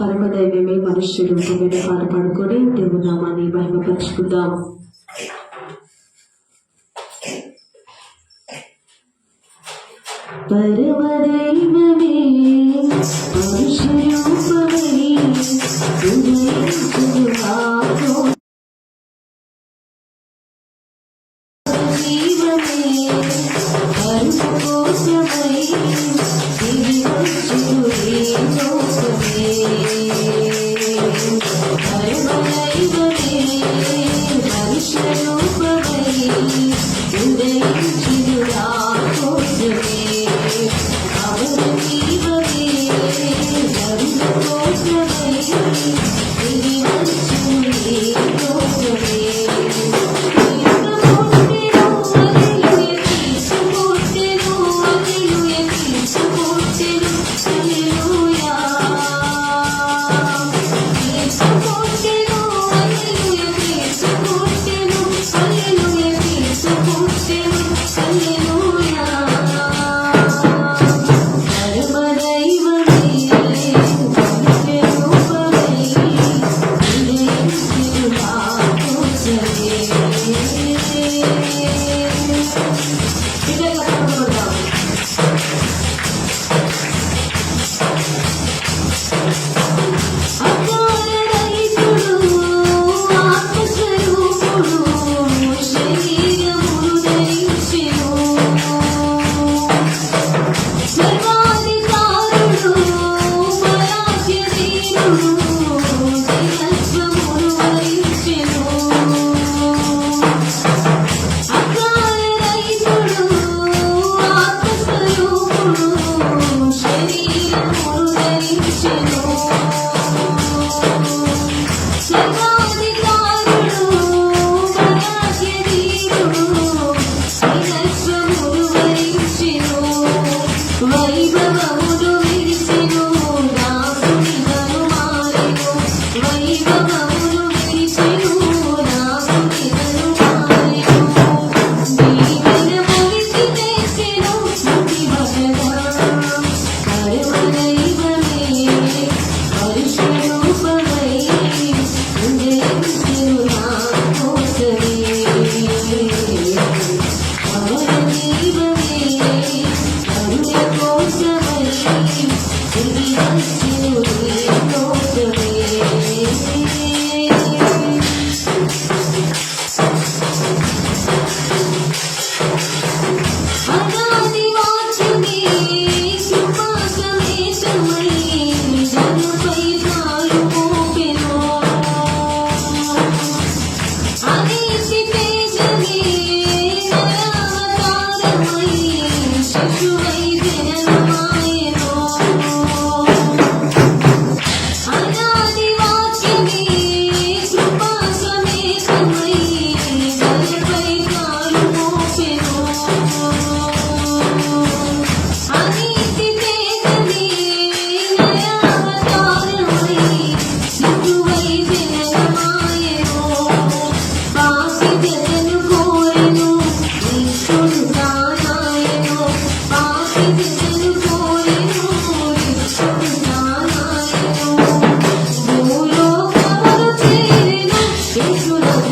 పరమదైవమే మనుష్యుడు మీద పాట పాడుకొని దేవుడు నామాన్ని మహిమపరుచుకుందాం. పరమదైవమే మనుష్యరూపమై Thank you.